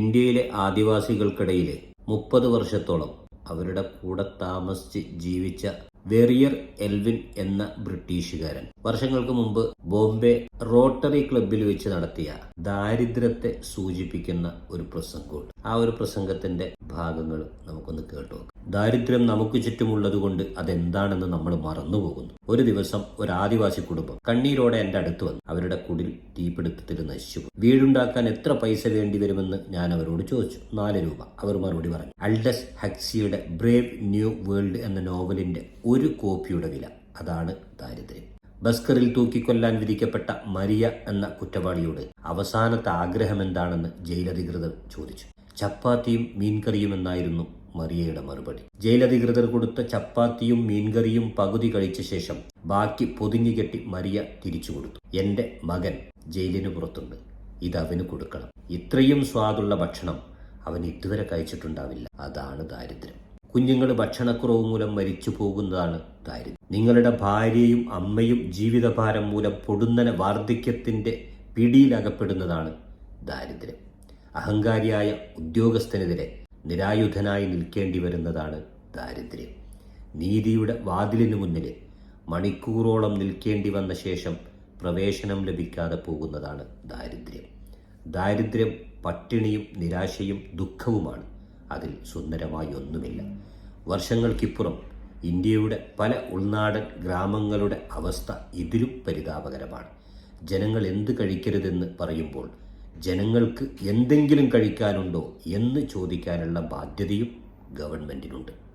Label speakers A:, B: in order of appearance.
A: ഇന്ത്യയിലെ ആദിവാസികൾക്കിടയിലെ മുപ്പത് വർഷത്തോളം അവരുടെ കൂടെ താമസിച്ച് ജീവിച്ച വെറിയർ എൽവിൻ എന്ന ബ്രിട്ടീഷുകാരൻ. വർഷങ്ങൾക്ക് മുമ്പ് ബോംബെ റോട്ടറി ക്ലബിൽ വെച്ച് നടത്തിയ ദാരിദ്ര്യത്തെ സൂചിപ്പിക്കുന്ന ഒരു പ്രസംഗമുണ്ട്. ആ ഒരു പ്രസംഗത്തിന്റെ ഭാഗങ്ങൾ നമുക്കൊന്ന് കേട്ടു ദാരിദ്ര്യം നമുക്ക് ചുറ്റുമുള്ളത് കൊണ്ട് അതെന്താണെന്ന് നമ്മൾ മറന്നുപോകുന്നു. ഒരു ദിവസം ഒരു ആദിവാസി കുടുംബം കണ്ണീരോടെ എന്റെ അടുത്ത് വന്നു. അവരുടെ കുടിൽ തീപിടുത്തത്തിൽ നശിച്ചു വീടുണ്ടാക്കാൻ എത്ര പൈസ വേണ്ടി വരുമെന്ന് ഞാൻ അവരോട് ചോദിച്ചു. നാല് രൂപ. അവർ മറുപടി പറഞ്ഞു. അൽഡസ് ഹക്സിയുടെ ബ്രേവ് ന്യൂ വേൾഡ് എന്ന നോവലിന്റെ ഒരു കോപ്പിയുടെ വില. അതാണ് ദാരിദ്ര്യം. ബസ്കറിൽ തൂക്കിക്കൊല്ലാൻ വിധിക്കപ്പെട്ട മരിയ എന്ന കുറ്റവാളിയോട് അവസാനത്തെ ആഗ്രഹം എന്താണെന്ന് ജയിലധികൃതർ ചോദിച്ചു. ചപ്പാത്തിയും മീൻകറിയും എന്നായിരുന്നു മറിയയുടെ മറുപടി. ജയിലധികൃതർ കൊടുത്ത ചപ്പാത്തിയും മീൻകറിയും പകുതി കഴിച്ച ശേഷം ബാക്കി പൊതിഞ്ഞു കെട്ടി മരിയ തിരിച്ചു കൊടുത്തു. എന്റെ മകൻ ജയിലിന് പുറത്തുണ്ട്. ഇത് അവന് കൊടുക്കണം. ഇത്രയും സ്വാദുള്ള ഭക്ഷണം അവൻ ഇതുവരെ കഴിച്ചിട്ടുണ്ടാവില്ല. അതാണ് ദാരിദ്ര്യം. കുഞ്ഞുങ്ങൾ ഭക്ഷണക്കുറവ് മൂലം മരിച്ചു പോകുന്നതാണ് ദാരിദ്ര്യം. നിങ്ങളുടെ ഭാര്യയും അമ്മയും ജീവിതഭാരം മൂലം പൊടുന്നന വാർദ്ധക്യത്തിന്റെ പിടിയിലകപ്പെടുന്നതാണ് ദാരിദ്ര്യം. അഹങ്കാരിയായ ഉദ്യോഗസ്ഥനെതിരെ നിരായുധനായി നിൽക്കേണ്ടി വരുന്നതാണ് ദാരിദ്ര്യം. നീതിയുടെ വാതിലിനു മുന്നിൽ മണിക്കൂറോളം നിൽക്കേണ്ടി വന്ന ശേഷം പ്രവേശനം ലഭിക്കാതെ പോകുന്നതാണ് ദാരിദ്ര്യം. ദാരിദ്ര്യം പട്ടിണിയും നിരാശയും ദുഃഖവുമാണ്. അതിൽ സുന്ദരമായി ഒന്നുമില്ല. വർഷങ്ങൾക്കിപ്പുറം ഇന്ത്യയുടെ പല ഉൾനാടൻ ഗ്രാമങ്ങളുടെ അവസ്ഥ ഇതിലും പരിതാപകരമാണ്. ജനങ്ങൾ എന്ത് കഴിക്കരുതെന്ന് പറയുമ്പോൾ ജനങ്ങൾക്ക് എന്തെങ്കിലും കഴിക്കാനുണ്ടോ എന്ന് ചോദിക്കാനുള്ള ബാധ്യതയും ഗവൺമെന്റിനുണ്ട്